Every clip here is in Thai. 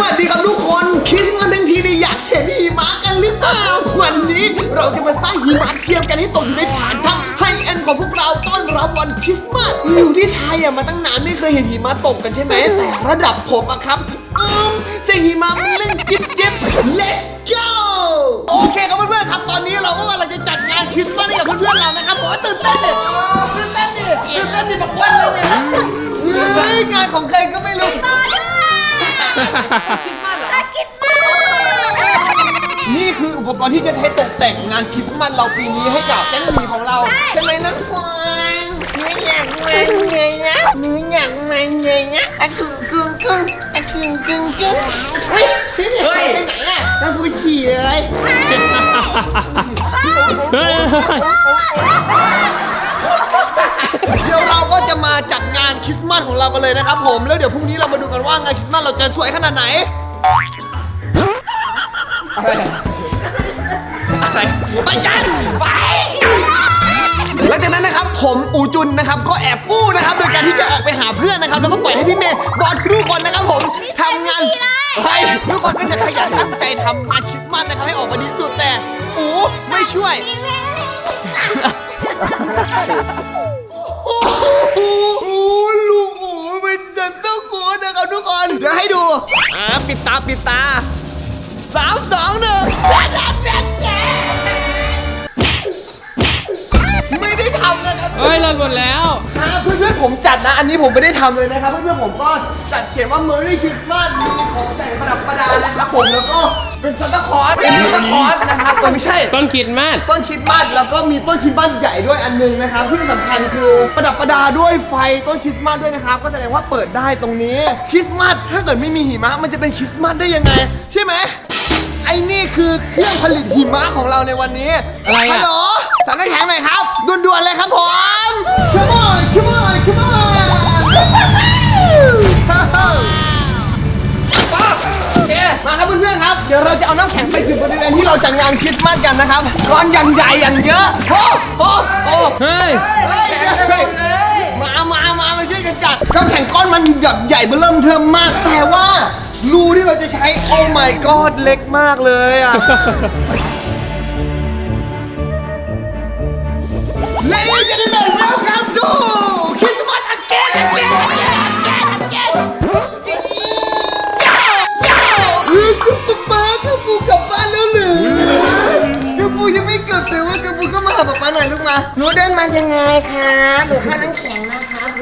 วัสดีครับทุกคนคริสต์มาสทั้งทีเนี่ยอยากเห็นหิมะกันหรือเปล่าวันนี้เราจะมาสร้างหิมะเทียมกันให้ตกอยู่ในฐานทัพให้แอนของพวกเราต้อนรับวันคริสต์มาสอยู่ที่ไทยอะมาตั้งนานไม่เคยเห็นหิมะตกกันใช่ไหมแต่ระดับผมอะครับอืมเสียงหิมะมันเล่นจิ๊บจิ๊บ let's go โอเคครับเพื่อนๆครับตอนนี้เราก็กำลังจะจัดงานคริสต์มาสให้กับเพื่อนๆเรานะครับบอกว่าตื่นเต้นดิตื่นเต้นดิตื่นเต้นดิแบบวันเลยเนี่ยเฮ้ยงานของใครก็ไม่รู้ นี่คืออุปกรณ์ที่จะใช้ตกแต่งงานคริสต์มาสเราปีนี้ให้กับแก๊งหมีของเราใช่ไหมนะควายหนูอยากมาไงนะหนูอยากมาไงนะอะกึ่งกึ่งกึ่งอะกึ่งกึ่งกึ่งเฮ้ยเฮ้ยไปไหนอะน้ำฟูฉี่เลย เฮ้ย เดี๋ยวเราก็จะมาจัดงานคริสต์มาสของเรากันเลยนะครับผมแล้วเดี๋ยวพรุ่งนี้เรามาดูกันว่างานคริสต์มาสเราจะสวยขนาดไหนอะไรไปกันไปหลังจากนั้นนะครับผมอูจุนนะครับก็แอบอู้นะครับ โดยการที่จะออกไปหาเพื่อนนะครับ แล้วก็ปล่อยให้พี่เมย์บอกทุกคนนะครับผมทำงานให้ทุกคนก็จะขยันตั้งใจทำงานคริสต์มาสนะครับให้ออกมาดีสุดแต่อูไม่ช่วย โอ้โหลูกหมูเป็นจันต้องโคตนะครับทุกคน เดี๋ยวให้ดูอ่าปิดตาปิดตาสามสองหนึ่งไม่ เฮ้ยหล่นหมดแล้วอ่าเพื่อนๆผมจัดนะ อันนี้ผมไม่ได้ทำเลยนะครับ เพื่อนๆผมก็จัดเขียนว่า Merry Christmas มีของแต่งประดับประดานะครับผมแล้วก็เป็นซันตาคลอสเป็นซันตาคลอสนะครับก็ไม่ใช่ ต้นคริดมาสต้นคริดมาสแล้วก็มีต้นคริดมาสใหญ่ด้วยอันหนึงนะครับ ที่สำคัญคือประดับประดาด้วยไฟต้นคริสต์มาสด้วยนะครับ ก็แสดงว่าเปิดได้ตรงนี้คริสต์มาสถ้าเกิดไม่มีหิมะมันจะเป็นคริสต์มาสได้ยังไง ใช่ไหมไอ้นี่คือเครื่องผลิตหิมะของเราในวันนี้อะไรอะ ฮัลโหลสั่งน้ำแข็งหน่อยครับด่วนๆเลยครับผม come on come on come on โอเคมาครับเพื่อนๆครับ เดี๋ยวเราจะเอาน้ำแข็งไปจุดบริเวณที่เราจัดงานคริสต์มาสกันนะครับก้อนอย่างใหญ่อย่างเยอะโอ้โหโอ้เฮ้ยมามามามาช่วยกันจัดน้ำแข็งก้อนมันหยับใหญ่เบ้อเริ่มเทิมมาก แต่ว่า รูที่เราจะใช้ โอ้ my god เล็กมากเลยอะ Ladies and gentlemen welcome to Christmas again again again again again เฮ้ยคุณป๊าป๊าคุณปูกลับบ้านแล้วหรือคุณปูยังไม่กลับแต่ว่าคุณปูก็มาหาป๊าป๊าหน่อยลูกมาหนูเดินมายังไงคะหนูข้าน้ำแข็งนะคะผ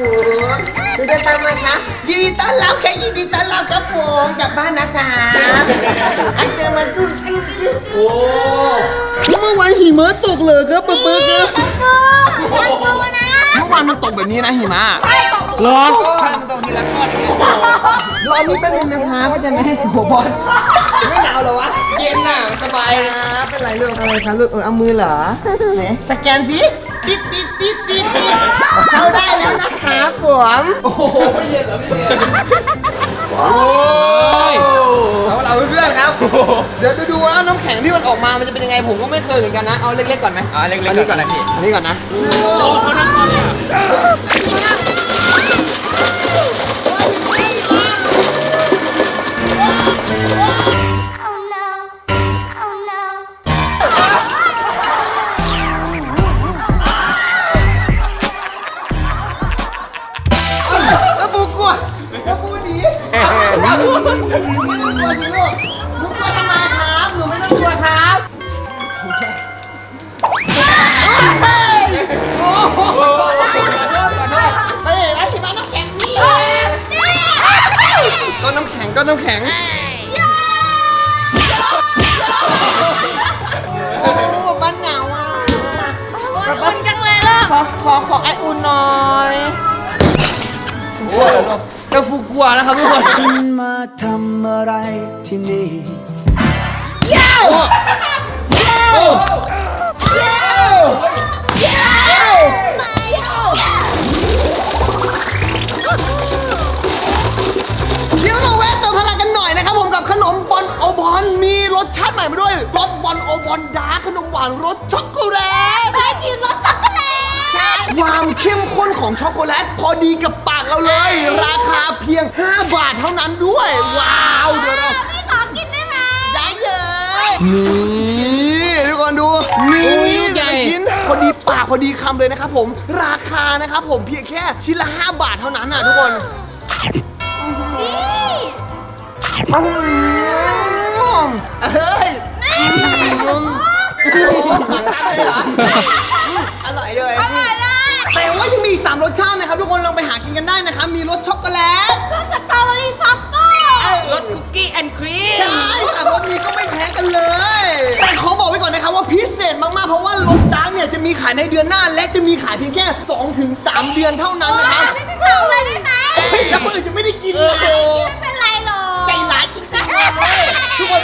ม หนูเดินตามมาคะยินดีต้อนรับค่ะยินดีต้อนรับครับผมกลับบ้านนะคะอันเจอมาจุ๊บจุ๊บจุ๊บโอ้เมื่อวานหิมะตกเลยครับป๊าป๊าครับเมื่อวานมันตกแบบนี้นะหิมะร้อนรอบนี้เป็นนึงนะคะก็จะไม่ให้หัวบอลไม่หนาวเหรอวะ เย็นน่ะสบายนะเป็นไรลูกอะไรคะลูกเออเอามือเหรอไหนสแกนสิ ติดติดติดติดติดเข้าได้แล้วนะคะผมโอ้โหไม่เย็นเหรอไม่เย็นว้าวเอาเราเพื่อนๆครับ เดี๋ยวจะดูว่าน้ำแข็งที่มันออกมามันจะเป็นยังไงผมก็ไม่เคยเหมือนกันนะ เอาเล็กๆก่อนไหมเอาเล็กๆก่อนนะพี่อันนี้ก่อนนะ Oh แล้วปูไม่ต้องกลัวสิลูกหนูกลัวทำไมครับหนูไม่ต้องกลัวครับเฮ้ยโอ้โหขอโทษขอโทษขอโทษเฮ้ยไอ้ที่บ้านน้ำแข็งนี่ก็น้ำแข็งก็น้ำแข็ง โอ้บ้านหนาวอะอุ่นจังเลยลูกขอขอขอไออุ่นหน่อยโอ้ย เดี๋ยวฟูกลัวนะครับทุกคนคุณมาทำอะไรที่นี่เย้าเย้าเย้าเย้าเดี๋ยวเราแวะเติมพลังกันหน่อยนะครับผมกับขนมบอลโอบอลมีรสชาติใหม่มาด้วยรสบอลโอบอลดาร์กขนมหวานรสช็อกโกแลตได้กินรสช็อกโกแลต ความเข้มข้นของช็อกโกแลต พอดีกับปากเราเลย ราคาเพียง 5 บาทเท่านั้นด้วย ว้าวเดี๋ยวเรานี่ทุกคนดูนี่โอ้ยลูกใหญ่แต่ละชิ้น พอดีปากพอดีคำเลยนะครับผมราคานะครับผมเพียงแค่ชิ้นละ 5 บาทเท่านั้นน่ะทุกคนอืมเฮ้ย อร่อยเลยอร่อยเลยแต่ว่ายังมีอีกสามรสชาตินะครับ ทุกคนลองไปหากินกันได้นะครับ มีรสช็อกโกแลตสตรอเบอรี่ช็อกโกรสคุกกี้แอนด์ครีมใช่สามรสนี้ก็ไม่แพ้กันเลย แต่ขอบอกไว้ก่อนนะครับว่าพิเศษมากๆ เพราะว่ารสดาร์กเนี่ยจะมีขายในเดือนหน้า และจะมีขายเพียงแค่2-3 เดือนเท่านั้นนะครับไม่เป็นเราเลยได้ไหมเฮ้ยแล้วคนอื่นจะไม่ได้กินนะ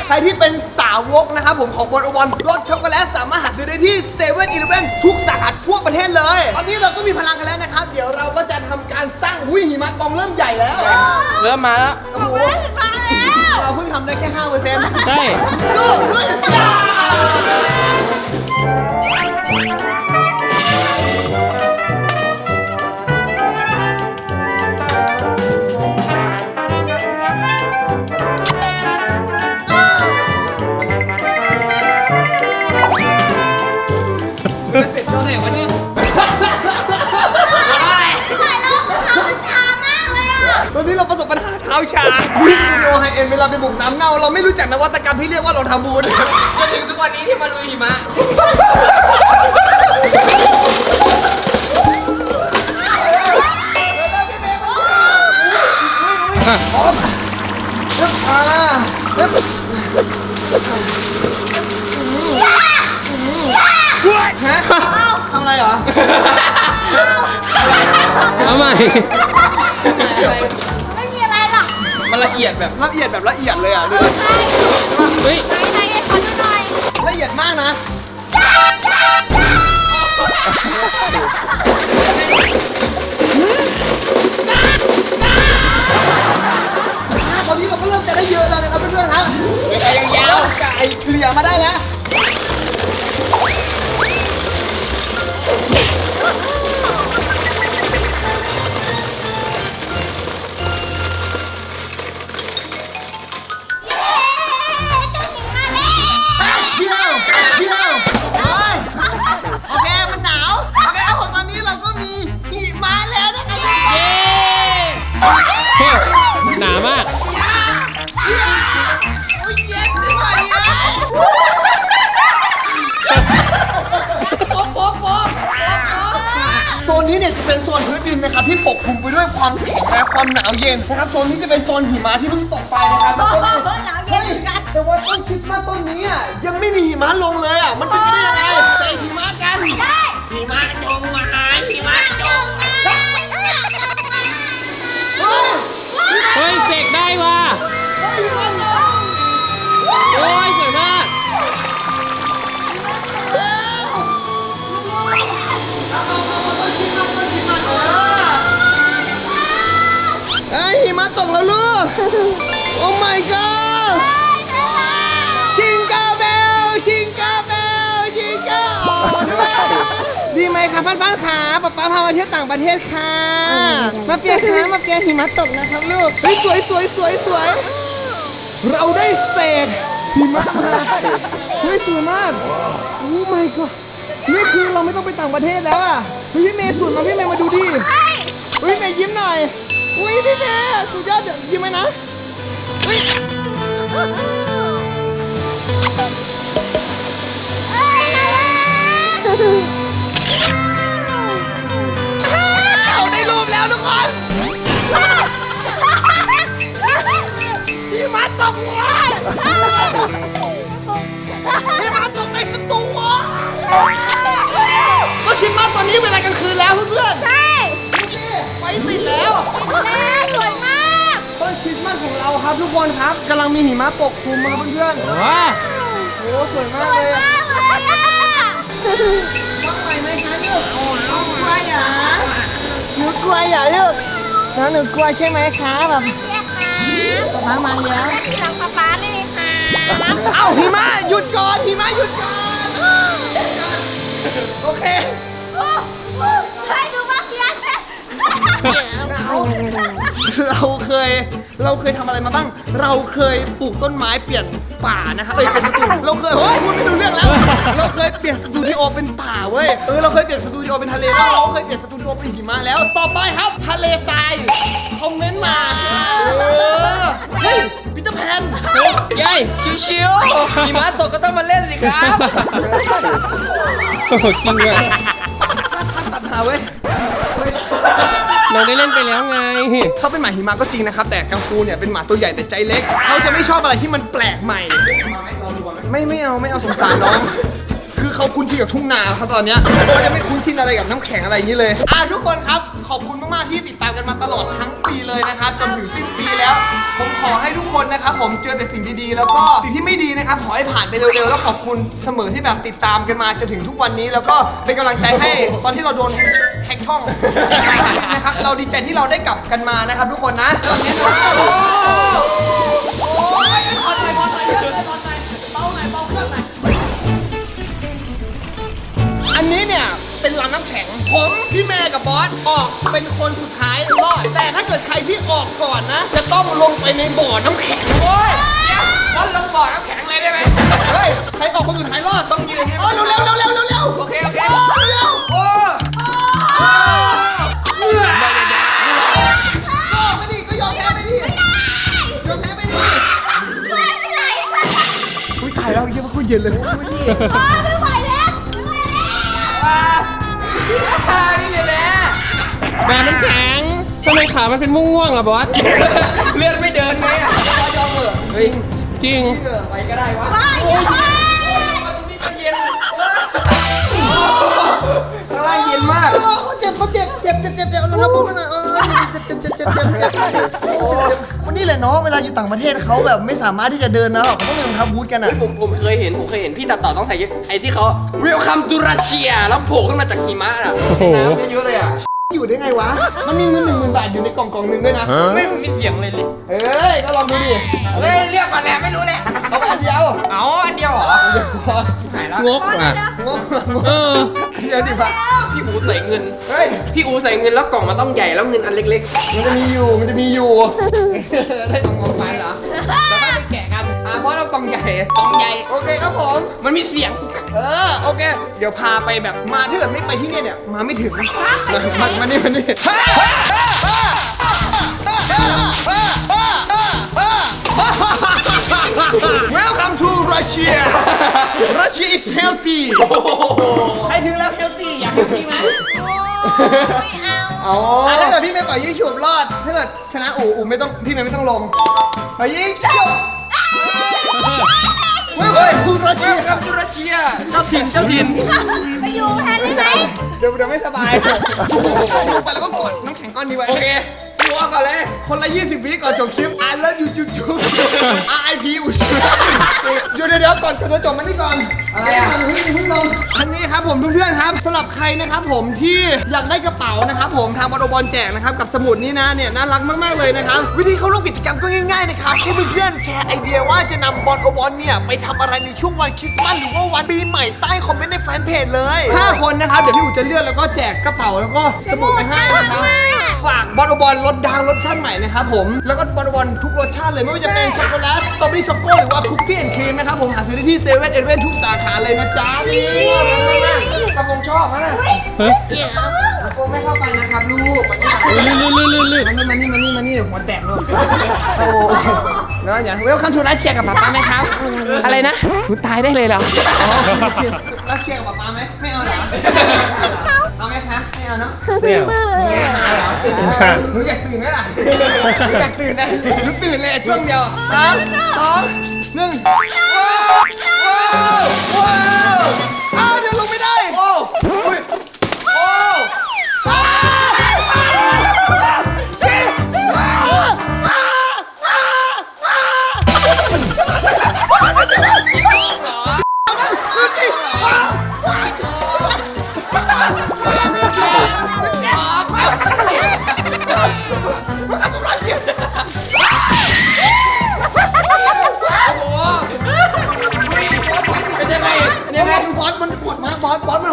ใครที่เป็นสาวกนะครับผมของบอลวันรสช็อกโกแลตสามารถหาซื้อได้ที่เซเว่นอีเลฟเว่นทุกสาขาทั่วประเทศเลย ตอนนี้เราก็มีพลังกันแล้วนะครับ เดี๋ยวเราก็จะทำการสร้างอุ้ยหิมะกองเริ่มใหญ่แล้วเริ่มมาแล้ว โอ้โหมาแล้วเราเพิ่งทำได้แค่5เปอร์เซ็นต์ใช่ สู้สู้จ้า อะตอนนี้เราประสบปัญหาเท้าชาที่สตูดิโอไฮเอ็นเวลาไปบุกน้ำเน่า เราไม่รู้จักนวัตกรรมที่เรียกว่าเราทำบุญจนถึงทุกวันนี้ที่มาลุยหิมะอ่าเฮ้ยฮะทำอะไรเหรอ เอาใหม่ มันละเอียดแบบละเอียดแบบละเอียดเลยอะดูดิเฮ้ยไหนไหนให้ขอดูหน่อยละเอียดมากนะ ตอนนี้เราก็เริ่มจะได้เยอะแล้วนะครับเพื่อนๆครับไก่ยังยาวไก่เคลียร์มาได้แล้ว โซนนี้เนี่ยจะเป็นโซนพื้นดินนะครับที่ปกคลุมไปด้วยความแข็งและความหนาวเย็นนะครับโซนนี้จะเป็นโซนหิมะที่เพิ่งตกไปนะครับโอ้โหหนาวเย็นเหมือนกันแต่ว่าต้นคริสต์มาสต้นนี้อะยังไม่มีหิมะลงเลยอะมันเป็นไปได้ยังไงใส่หิมะกันได้หิมะจงมาหิมะจงมาเฮ้ยเฮ้ยเสกได้ว่ะเฮ้ยหิมะลงโอ้ย มากเอ้ยหิมะตกแล้วลูก โอ้ my god ชิงกาเบล ชิงกาเบล ชิงกาดีไหมคะป้านป้านขาป๊าป๊าพามาเที่ยวต่างประเทศค่ะ มาเปียคะมาเปียหิมะตกนะครับลูกเฮ้ยสวยสวยสวยสวย เราได้เศษหิมะมาเฮ้ยสวยมากโอ้ my god นี่คือเราไม่ต้องไปต่างประเทศแล้วอะเฮ้ยพี่เมย์สุดมาพี่เมย์มาดูดิเฮ้ยเมย์ยิ้มหน่อย อุ้ยพี่เมย์สุดยอดเดี๋ยวยิ้มไหมนะเฮ้ยเอาได้รูปแล้วทุกคนพี่มาตกหัวพี่มาตกในสตูวะ ครับทุกคนครับกำลังมีหิมะปกคลุมครับเพื่อนว้าๆโอ้สวยมากสวยเลยมากเลยอะน้องไหวไหมคะลูกน้องกลัวเหรอหนูกลัวเหรอลูกน้องหนูกลัวใช่ไหมคะแบบเรียกค่ะมามาแล้วทีหลังป๊าป๊าเลยค่ะเอ้าหิมะหยุดก่อนหิมะหยุดก่อนโอเค เพียนเราเคยเราเคยทำอะไรมาบ้าง เราเคยปลูกต้นไม้เปลี่ยนป่านะครับเอ้ยเป็นสตูเราเคยเฮ้ยพูดไม่รู้เรื่องแล้ว เราเคยเปลี่ยนสตูดิโอเป็นป่าเว้ยเออเราเคยเปลี่ยนสตูดิโอเป็นทะเลแล้วเราเคยเปลี่ยนสตูดิโอเป็นหิมะแล้วต่อไปครับ ทะเลทรายคอมเมนต์มาเออเฮ้ยพีเตอร์แพนยัยชิวๆหิมะตกก็ต้องมาเล่นสิครับโอ้โหจริงเลยตัดหาเว้ย เราได้เล่นไปแล้วไง เขาเป็นหมาหิมะก็จริงนะครับ แต่กังฟูเนี่ยเป็นหมาตัวใหญ่แต่ใจเล็ก เขาจะไม่ชอบอะไรที่มันแปลกใหม่ ไม่ไม่เอาไม่เอาสงสารน้อง เขาคุ้นชินกับทุ่งนาเขาตอนเนี้ยเขาจะไม่คุ้นชินอะไรกับน้ำแข็งอะไรอย่างนี้เลย อะทุกคนครับ ขอบคุณมากๆที่ติดตามกันมาตลอดทั้งปีเลยนะครับจนถึงสิ้นปีแล้ว ผมขอให้ทุกคนนะครับ ผมเจอแต่สิ่งดีๆ แล้วก็สิ่งที่ไม่ดีนะครับขอให้ผ่านไปเร็วๆแล้วขอบคุณเสมอที่แบบติดตามกันมาจนถึงทุกวันนี้ แล้วก็เป็นกำลังใจให้ตอนที่เราโดนแฮกช่องนะครับเราดีใจที่เราได้กลับกันมานะครับ ทุกคนนะตอนนี้นะ อันนี้เนี่ยเป็นลำน้ำแข็ง ผมพี่แม่กับบอสออกเป็นคนสุดท้ายรอด แต่ถ้าเกิดใครที่ออกก่อนนะ จะต้องลงไปในบ่อน้ำแข็งโอ้ยบอลลงบ่อน้ำแข็งเลยได้ไหมเฮ้ยใครออกคนสุดท้ายรอดต้องยืนเออเร็วเร็วเร็วเร็วเร็วเร็วโอเคโอเคเร็วโอ้ก็ไม่ดีก็ยอมแพ้ไปดิยอมแพ้ไปดิไม่เป็นไรค่ะอุ้ยตายแล้วเยี่ยมโคตรเย็นเลย แล้วนี่เลยแหละแบนน้ำแข็งทำไมขามันเป็นม่วงๆล่ะบอส เลือดไม่เดินไงอะยอมเหอะเฮ้ยจริงไปก็ได้วะไปเดี๋ยวไปตรงนี้ก็เย็นข้างล่างเย็นมากเออเขาเจ็บเขาเจ็บเจ็บเจ็บเจ็บเจ็บเอาเราทำบุญมาหน่อยเออเจ็บเจ็บเจ็บเจ็บเจ็บเจ็บเจ็บวั นนี้แหละเนาะเวลาอยู่ต่างประเทศเขาแบบไม่สามารถที่จะเดินนะเขาต้องมีรองเท้าบูทกันอะ ผมผมเคยเห็นผมเคยเห็นพี่ตัดต่อต้องใส่ไอ้ที่เขา Welcome to Russia แล้วโผล่ขึ้นมาจากหิมะอะโอ้โห น้ำเยอะๆเลยอะ อยู่ได้ไงวะ มันมีเงินหนึ่งหมื่นบาทอยู่ในกล่องกล่องหนึ่งด้วยนะ ไม่มีเสียงเลยเลยเอ้ย ก็ลองดูดิ เฮ้ยเรียกก่อนแหละไม่รู้แหละเอาไปอันเดียวเอาอันเดียวเหรอหายแล้วงกว่ะงงงเออเดี๋ยวดิปะพี่อูใส่เงิน เฮ้ย พี่อูใส่เงินแล้วกล่องมันต้องใหญ่แล้วเงินอันเล็กมันจะมีอยู่ มันจะมีอยู่ได้กล่อง เพราะเรากล่องใหญ่กล่องใหญ่โอเคครับผมมันมีเสียงเออโอเค เดี๋ยวพาไปแบบมาถ้าเกิดไม่ไปที่เนี่ยเนี่ยมาไม่ถึงมามานี่มานี่ Welcome to Russia Russia is healthy ใครถึงแล้ว healthy อยาก healthy ไหมไม่เอาอ๋อถ้าเกิดพี่ไม่ปล่อยยิงฉุบรอดถ้าเกิดชนะอู๋อู๋ไม่ต้องพี่ไม่ต้องลงปล่อยยิงฉุบ เฮ้ยเฮ้ยคุณรัสเซียครับตุรเชียเจ้าถิ่นเจ้าถิ่นไปอยู่แทนได้ไหมเดี๋ยวเดี๋ยวไม่สบายลงไปแล้วก็กดน้ำแข็งก้อนนี้ไว้โอเค พี่อูเอาก่อนเลย คนละ 20 วิก่อนจบคลิป I love you จุ๊บจุ๊บ RIP อุชเดี๋ยวเดี๋ยวเดี๋ยวก่อนก่อนจะจบมันนี่ก่อนอะไรอะเพิ่งเพิ่งลงอันนี้ครับผมเพื่อนๆครับสำหรับใครนะครับผมที่อยากได้กระเป๋านะครับผมทางบอลบอลแจกนะครับกับสมุดนี้นะเนี่ยน่ารักมากๆเลยนะครับวิธีเข้าร่วมกิจกรรมก็ง่ายๆนะครับให้เพื่อนๆแชร์ไอเดียว่าจะนำบอลบอลเนี่ยไปทำอะไรในช่วงวันคริสต์มาสหรือว่าวันปีใหม่ใต้คอมเมนต์ในแฟนเพจเลยห้าคนนะครับเดี๋ยวพี่อู๋จะเลือกแล้วก็แจกกระเป๋าแล้วก็สมุดไปให้นะครับฝากบอลบอลรสดังรสชาติใหม่นะครับผม แล้วก็บอลบอลทุกรสชาติเลยไม่ว่าจะเป็นช็อกโกแลตสตรอเบอรี่ช็อกโกหรือว่าคุกกี้แอนด์ครีมนะครับผมหาซื้อได้ที่เซเว่นเอเว่นทุกสาขาเลยนะจ๊ะนี่กระโปรงชอบนะเฮ้ยกระโปรงไม่เข้าไปนะครับลูกมานี่ลื่นลื่นลื่นลื่นมานี่มานี่มานี่หัวแตกเลยโอ้แล้วอย่าเวลคัมทูรัสเชียร์กับป๊าป๊าไหมครับ อะไรนะหนูตายได้เลยเหรอรัสเชียร์กับป๊าป๊าไหมไม่เอาเหรอ เอาไหมคะไม่เอาเนาะเนี่ยไม่เอาเหรอหนูอยากตื่นไหมล่ะหนูอยากตื่นนะหนูตื่นเลยช่วงเดียวสามสองหนึ่ง มัน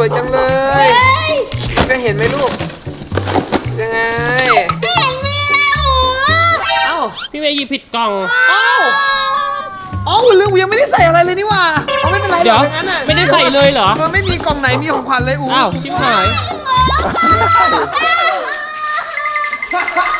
วสวยจังเลยเฮ้ยก็เห็นไหมลูก ยังไง ไม่เห็นมีเลยโอ้เอ้าพี่เมย์หยิบผิดกล่อง เอ้าเอ้าลืมยังไม่ได้ใส่อะไรเลยนี่หว่าเอาไม่เป็นไรเดี๋ยวหรอกอย่างนั้นน่ะไม่ได้ใส่เลยเหรอ เออไม่มีกล่องไหนมีของขวัญเลยอูอ้าวชิบหาย โ